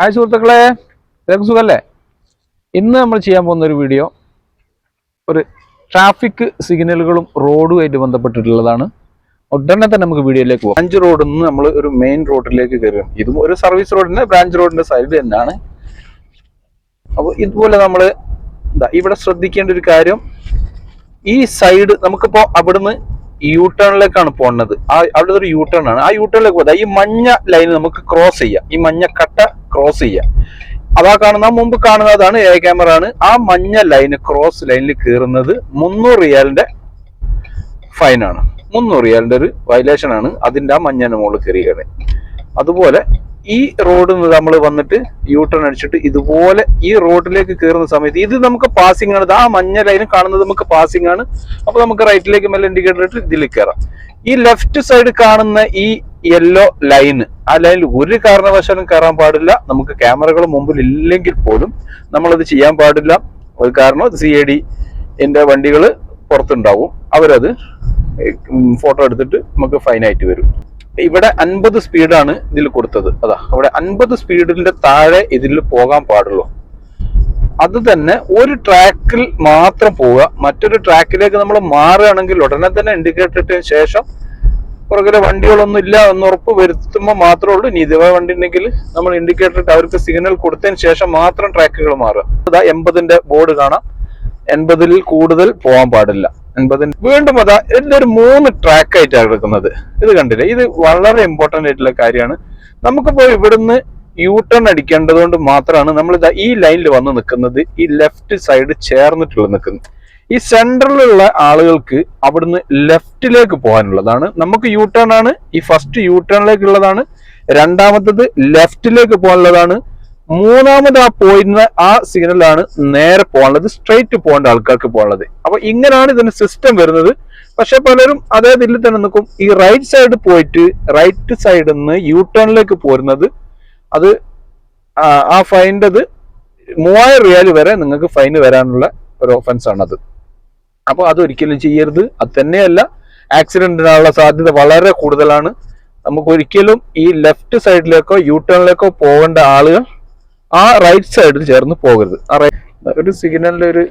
Hi സുഹൃത്തുക്കളെ എല്ലാവർക്കും സുഖല്ലേ? ഇന്ന് നമ്മൾ ചെയ്യാൻ പോകുന്ന ഒരു വീഡിയോ ഒരു ട്രാഫിക് സിഗ്നലുകളും റോഡുമായിട്ട് ബന്ധപ്പെട്ടിട്ടുള്ളതാണ്. ഉടനെ തന്നെ നമുക്ക് വീഡിയോയിലേക്ക് പോകാം. ബ്രാഞ്ച് റോഡിൽ നിന്ന് നമ്മൾ ഒരു മെയിൻ റോഡിലേക്ക് കയറും ഇതും ഒരു സർവീസ് റോഡിന്റെ ബ്രാഞ്ച് റോഡിന്റെ സൈഡ് തന്നെയാണ്. അപ്പോൾ ഇതുപോലെ നമ്മൾ ഇവിടെ ശ്രദ്ധിക്കേണ്ട ഒരു കാര്യം ഈ സൈഡ് നമുക്കിപ്പോൾ അവിടുന്ന് യു ടേണിലേക്കാണ് പോണത് ആ അവിടെ ഒരു യു ടേൺ ആണ്. ആ യു ടേണിലേക്ക് പോകാം ഈ മഞ്ഞ ലൈൻ നമുക്ക് ക്രോസ് ചെയ്യാം. ഈ മഞ്ഞ കട്ട ക്രോസ് ചെയ്യാം. അതാ കാണുന്ന മുമ്പ് കാണുന്നതാണ് എ ക്യാമറ ആണ്. ആ മഞ്ഞ ലൈന് ക്രോസ് ലൈനിൽ കയറുന്നത് മുന്നൂറ് റിയാലിന്റെ ഫൈനാണ് മുന്നൂറ് റിയാലിന്റെ ഒരു വയലേഷൻ ആണ് അതിന്റെ ആ മഞ്ഞന്റെ മുകളിൽ കയറിയത് അതുപോലെ ഈ നിന്ന് നമ്മൾ വന്നിട്ട് യൂ ടേൺ അടിച്ചിട്ട് ഇതുപോലെ ഈ റോഡിലേക്ക് കയറുന്ന സമയത്ത് ഇത് നമുക്ക് പാസിംഗ് ആണ്. ആ മഞ്ഞ ലൈൻ കാണുന്നത് നമുക്ക് പാസിംഗ് ആണ്. അപ്പൊ നമുക്ക് റൈറ്റിലേക്ക് മെല്ലെ ഇൻഡിക്കേറ്റർ ഇട്ട് ഇതിൽ കയറാം ഈ ലെഫ്റ്റ് സൈഡ് കാണുന്ന ഈ യെല്ലോ ലൈന് ആ ലൈനിൽ ഒരു കാരണവശാലും കയറാൻ പാടില്ല. നമുക്ക് ക്യാമറകൾ മുമ്പിൽ ഇല്ലെങ്കിൽ പോലും നമ്മളത് ചെയ്യാൻ പാടില്ല. ഒരു കാരണം സി എ ഡി എന്റെ വണ്ടികൾ പുറത്തുണ്ടാവും. അവരത് ഫോട്ടോ എടുത്തിട്ട് നമുക്ക് ഫൈനായിട്ട് വരും. ഇവിടെ അൻപത് സ്പീഡാണ് ഇതിൽ കൊടുത്തത്. അതാ അവിടെ അൻപത് സ്പീഡിന്റെ താഴെ ഇതിൽ പോകാൻ പാടുള്ളൂ. അത് തന്നെ ഒരു ട്രാക്കിൽ മാത്രം പോവുക. മറ്റൊരു ട്രാക്കിലേക്ക് നമ്മൾ മാറുകയാണെങ്കിൽ ഉടനെ തന്നെ ഇൻഡിക്കേറ്റർ ഇട്ടതിന് ശേഷം പുറകിലെ വണ്ടികളൊന്നും ഇല്ല എന്ന് ഉറപ്പ് വരുത്തുമ്പോൾ മാത്രമേ ഉള്ളൂ. ഇനി ഇതുവരെ വണ്ടി ഉണ്ടെങ്കിൽ നമ്മൾ ഇൻഡിക്കേറ്റർ ഇട്ട് അവർക്ക് സിഗ്നൽ കൊടുത്തതിന് ശേഷം മാത്രം ട്രാക്കുകൾ മാറുക. അതാ എൺപതിന്റെ ബോർഡ് കാണാം. എൺപതിൽ കൂടുതൽ പോകാൻ പാടില്ല. എൺപതിന് വീണ്ടും അതാ ഇതൊരു മൂന്ന് ട്രാക്ക് ആയിട്ടാണ് എടുക്കുന്നത്. ഇത് കണ്ടില്ലേ? ഇത് വളരെ ഇമ്പോർട്ടന്റ് ആയിട്ടുള്ള കാര്യമാണ്. നമുക്കിപ്പോൾ ഇവിടുന്ന് യു ടേൺ അടിക്കേണ്ടതുകൊണ്ട് മാത്രമാണ് നമ്മൾ ഇതാ ഈ ലൈനിൽ വന്ന് നിൽക്കുന്നത്. ഈ ലെഫ്റ്റ് സൈഡ് ചേർന്നിട്ടുള്ള നിൽക്കുന്നത്. ഈ സെൻട്രലിലുള്ള ആളുകൾക്ക് അവിടുന്ന് ലെഫ്റ്റിലേക്ക് പോകാനുള്ളതാണ്. നമുക്ക് യു ടേൺ ആണ്. ഈ ഫസ്റ്റ് യു ടേണിലേക്കുള്ളതാണ് രണ്ടാമത്തത് ലെഫ്റ്റിലേക്ക് പോകാനുള്ളതാണ്. മൂന്നാമത് ആ പോയിന്റ് ആ സിഗ്നലാണ് നേരെ പോകാനുള്ളത് സ്ട്രെയിറ്റ് പോകേണ്ട ആൾക്കാർക്ക് പോകാനുള്ളത്. അപ്പൊ ഇങ്ങനെയാണ് ഇതിന് സിസ്റ്റം വരുന്നത്. പക്ഷെ പലരും അതേ ഇതിൽ തന്നെ നിൽക്കും. ഈ റൈറ്റ് സൈഡ് പോയിട്ട് റൈറ്റ് സൈഡിൽ നിന്ന് യു ടേണിലേക്ക് പോരുന്നത് അത് ആ- ഫൈന്റെ മൂവായിരം റിയാൽ വരെ നിങ്ങൾക്ക് ഫൈൻ വരാനുള്ള ഒരു ഓഫൻസ് ആണത്. അപ്പോൾ അതൊരിക്കലും ചെയ്യരുത്. അത് തന്നെയല്ല ആക്സിഡന്റിനുള്ള സാധ്യത വളരെ കൂടുതലാണ്. നമുക്ക് ഒരിക്കലും ഈ ലെഫ്റ്റ് സൈഡിലേക്കോ യു ടേണിലേക്കോ പോകേണ്ട ആളുകൾ ആ റൈറ്റ് സൈഡിൽ ചേർന്ന് പോകരുത്. ഒരു സിഗ്നലിൽ ഒരു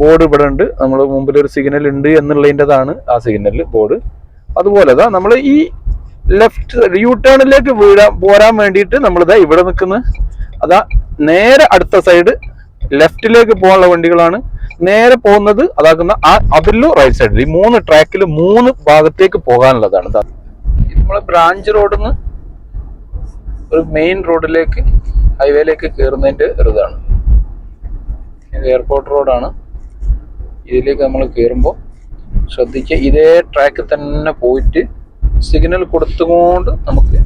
ബോർഡ് ഇവിടെ ഉണ്ട്. നമ്മൾ മുമ്പിൽ ഒരു സിഗ്നൽ ഉണ്ട് എന്നുള്ളതിന്റെതാണ് ആ സിഗ്നൽ ബോർഡ് അതുപോലെ നമ്മൾ ഈ ലെഫ്റ്റ് യു ടേണിലേക്ക് വീഴാൻ പോരാൻ വേണ്ടിയിട്ട് നമ്മളിതാ ഇവിടെ നിൽക്കുന്ന. അതാ നേരെ അടുത്ത സൈഡ് ലെഫ്റ്റിലേക്ക് പോകാനുള്ള വണ്ടികളാണ്. നേരെ പോകുന്നത് അതാക്കുന്ന ആ അതിലും റൈറ്റ് സൈഡിൽ ഈ മൂന്ന് ട്രാക്കിൽ മൂന്ന് ഭാഗത്തേക്ക് പോകാനുള്ളതാണ്. നമ്മളെ ബ്രാഞ്ച് റോഡിൽ നിന്ന് ഒരു മെയിൻ റോഡിലേക്ക് ഹൈവേയിലേക്ക് കയറുന്നതിന്റെ ഒരു ഇതാണ്. ഇത് എയർപോർട്ട് റോഡാണ് ഇതിലേക്ക് നമ്മൾ കയറുമ്പോൾ ശ്രദ്ധിക്കുക ഇതേ ട്രാക്കിൽ തന്നെ പോയിട്ട് സിഗ്നൽ കൊടുത്തുകൊണ്ട് നമുക്ക്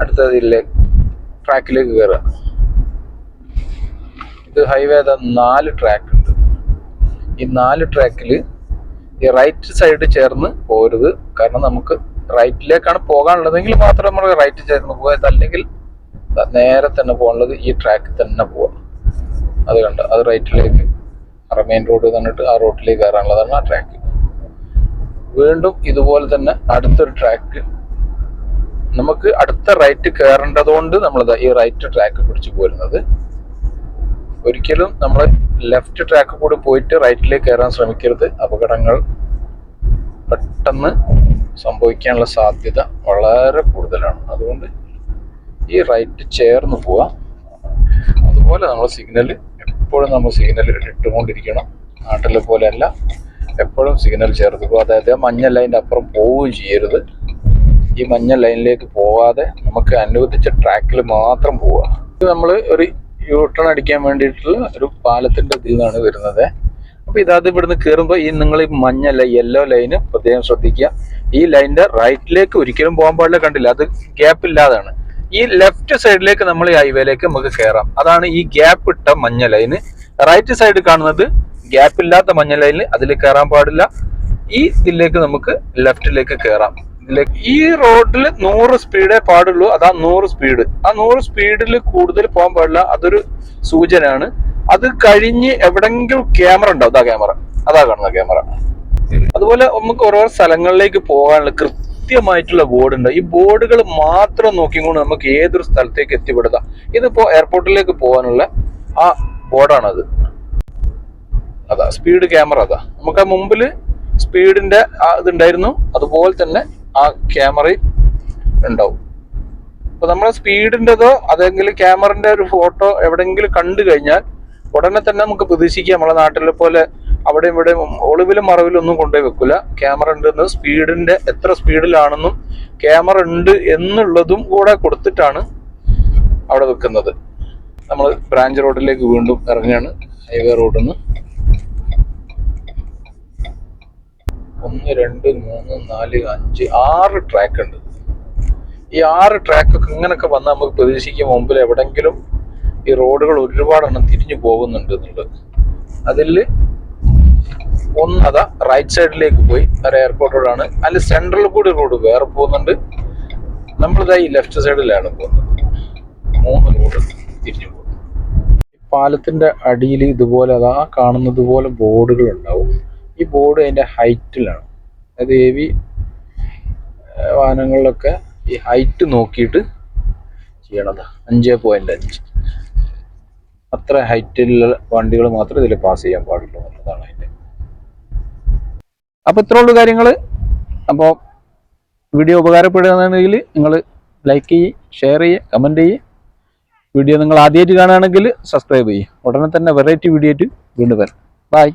അടുത്ത ഇതിലേക്ക് ട്രാക്കിലേക്ക് കയറുക ഇത് ഹൈവേ നാല് ട്രാക്ക് ഉണ്ട്. ഈ നാല് ട്രാക്കിൽ ഈ റൈറ്റ് സൈഡ് ചേർന്ന് പോരുത്. കാരണം നമുക്ക് റൈറ്റിലേക്കാണ് പോകാനുള്ളതെങ്കിൽ മാത്രം നമ്മൾ റൈറ്റ് ചേർന്ന് പോകാം അല്ലെങ്കിൽ നേരെ തന്നെ പോകാനുള്ളത് ഈ ട്രാക്കിൽ തന്നെ പോവാം അത് കണ്ട അത് റൈറ്റിലേക്ക് മെയിൻ റോഡ് തന്നിട്ട് ആ റോഡിലേക്ക് കയറാനുള്ളതാണ് ആ ട്രാക്ക് വീണ്ടും ഇതുപോലെ തന്നെ അടുത്തൊരു ട്രാക്ക് നമുക്ക് അടുത്ത റൈറ്റ് കയറേണ്ടതുകൊണ്ട് നമ്മൾ ഈ റൈറ്റ് ട്രാക്ക് പിടിച്ചു പോരുന്നത്. ഒരിക്കലും നമ്മൾ ലെഫ്റ്റ് ട്രാക്ക് കൂടി പോയിട്ട് റൈറ്റിലേക്ക് കയറാൻ ശ്രമിക്കരുത്. അപകടങ്ങൾ പെട്ടെന്ന് സംഭവിക്കാനുള്ള സാധ്യത വളരെ കൂടുതലാണ്. അതുകൊണ്ട് ഈ റൈറ്റ് ചേർന്ന് പോവാം അതുപോലെ നമ്മൾ സിഗ്നൽ എപ്പോഴും നമ്മൾ സിഗ്നൽ ഇട്ടുകൊണ്ടിരിക്കണം. നാട്ടിലെ പോലെയല്ല. എപ്പോഴും സിഗ്നൽ ചേർത്ത് പോകും അതായത് ആ മഞ്ഞ ലൈന്റെ അപ്പുറം പോവുകയും ചെയ്യരുത്. ഈ മഞ്ഞ ലൈനിലേക്ക് പോവാതെ നമുക്ക് അനുവദിച്ച ട്രാക്കിൽ മാത്രം പോവുക. നമ്മൾ ഒരു യൂ ടേൺ അടിക്കാൻ വേണ്ടിയിട്ടുള്ള ഒരു പാലത്തിന്റെ ഇതിൽ വരുന്നത്. അപ്പൊ ഇതാത് ഇവിടുന്ന് കയറുമ്പോൾ ഈ നിങ്ങൾ ഈ മഞ്ഞ ലൈ യെല്ലോ ലൈന് പ്രത്യേകം ശ്രദ്ധിക്കുക. ഈ ലൈനിന്റെ റൈറ്റിലേക്ക് ഒരിക്കലും പോകാൻ പാടില്ല കണ്ടില്ല? അത് ഗ്യാപ്പ് ഇല്ലാതാണ്. ഈ ലെഫ്റ്റ് സൈഡിലേക്ക് നമ്മൾ ഈ ഹൈവേയിലേക്ക് നമുക്ക് കയറാം. അതാണ് ഈ ഗ്യാപ്പ് ഇട്ട മഞ്ഞ ലൈന് റൈറ്റ് സൈഡ് കാണുന്നത് ഗ്യാപ്പ് ഇല്ലാത്ത മഞ്ഞ ലൈനിൽ അതിൽ കയറാൻ പാടില്ല. ഈ ഇതിലേക്ക് നമുക്ക് ലെഫ്റ്റിലേക്ക് കയറാം. ഈ റോഡിൽ നൂറ് സ്പീഡേ പാടുള്ളൂ. അതാ നൂറ് സ്പീഡ് ആ നൂറ് സ്പീഡിൽ കൂടുതൽ പോകാൻ പാടില്ല. അതൊരു സൂചനയാണ്. അത് കഴിഞ്ഞ് എവിടെങ്കിലും ക്യാമറ ഉണ്ടാവും അതാ ക്യാമറ അതാ കാണുന്ന ക്യാമറ അതുപോലെ നമുക്ക് ഓരോ സ്ഥലങ്ങളിലേക്ക് പോകാനുള്ള കൃത്യമായിട്ടുള്ള ബോർഡ് ഉണ്ട് ഈ ബോർഡുകൾ മാത്രം നോക്കിക്കൊണ്ട് നമുക്ക് ഏതൊരു സ്ഥലത്തേക്ക് എത്തിപ്പെടുത്താം ഇതിപ്പോ എയർപോർട്ടിലേക്ക് പോകാനുള്ള ആ ബോർഡാണത്. അതാ സ്പീഡ് ക്യാമറ അതാ. നമുക്ക് ആ മുമ്പിൽ സ്പീഡിന്റെ ഇതുണ്ടായിരുന്നു അതുപോലെ തന്നെ ആ ക്യാമറയും ഉണ്ടാവും. അപ്പൊ നമ്മളെ സ്പീഡിന്റെതോ അതെങ്കിൽ ക്യാമറന്റെ ഒരു ഫോട്ടോ എവിടെയെങ്കിലും കണ്ടു കഴിഞ്ഞാൽ ഉടനെ തന്നെ നമുക്ക് പ്രതീക്ഷിക്കാം. നമ്മളെ നാട്ടിലെ പോലെ അവിടെ ഇവിടെ ഒളിവിലും മറവിലും ഒന്നും കൊണ്ടുപോയി വെക്കില്ല ക്യാമറ ഉണ്ടെന്ന് സ്പീഡിന്റെ എത്ര സ്പീഡിലാണെന്നും ക്യാമറ ഉണ്ട് എന്നുള്ളതും കൂടെ കൊടുത്തിട്ടാണ് അവിടെ വെക്കുന്നത്. നമ്മൾ ബ്രാഞ്ച് റോഡിലേക്ക് വീണ്ടും ഇറങ്ങുകയാണ്. ഹൈവേ റോഡിൽ നിന്ന് ഒന്ന് രണ്ട് മൂന്ന് നാല് അഞ്ച് ആറ് ട്രാക്ക് ഉണ്ട്. ഈ ആറ് ട്രാക്കൊക്കെ ഇങ്ങനൊക്കെ വന്നാൽ നമുക്ക് പ്രതീക്ഷിക്കും മുമ്പിൽ എവിടെങ്കിലും ഈ റോഡുകൾ ഒരുപാടെണ്ണം തിരിഞ്ഞു പോകുന്നുണ്ട് എന്നുള്ളത്. അതിൽ ഒന്ന് അതാ റൈറ്റ് സൈഡിലേക്ക് പോയി. ഒരു എയർപോർട്ട് റോഡാണ്. അതിൽ സെൻട്രൽ കൂടി റോഡ് വേറെ പോകുന്നുണ്ട്. നമ്മളിതാ ഈ ലെഫ്റ്റ് സൈഡിലാണ് പോകുന്നത്. മൂന്ന് റോഡ് തിരിഞ്ഞു പോകുന്നത് പാലത്തിന്റെ അടിയിൽ ഇതുപോലെ അതാ കാണുന്നത് പോലെ ബോർഡുകൾ ഉണ്ടാവും. ഈ ബോർഡ് അതിന്റെ ഹൈറ്റിലാണ്. അതായത് ഹെവി വാഹനങ്ങളിലൊക്കെ ഈ ഹൈറ്റ് നോക്കിയിട്ട് ചെയ്യണത്. അഞ്ച് പോയിന്റ് അഞ്ച്. അത്ര ഹൈറ്റിലുള്ള വണ്ടികൾ മാത്രം ഇതിൽ പാസ് ചെയ്യാൻ പാടുള്ളൂ എന്നുള്ളതാണ് അതിന്റെ. അപ്പൊ ഇത്രയുള്ള കാര്യങ്ങൾ അപ്പോൾ വീഡിയോ ഉപകാരപ്പെടുകയാണെങ്കിൽ നിങ്ങൾ ലൈക്ക് ചെയ്യുക ഷെയർ ചെയ്യുക കമന്റ് ചെയ്യുക വീഡിയോ നിങ്ങൾ ആദ്യമായിട്ട് കാണുകയാണെങ്കിൽ സബ്സ്ക്രൈബ് ചെയ്യുക ഉടനെ തന്നെ വെറൈറ്റി വീഡിയോ ആയിട്ട് വീണ്ടും വരാം. ബൈ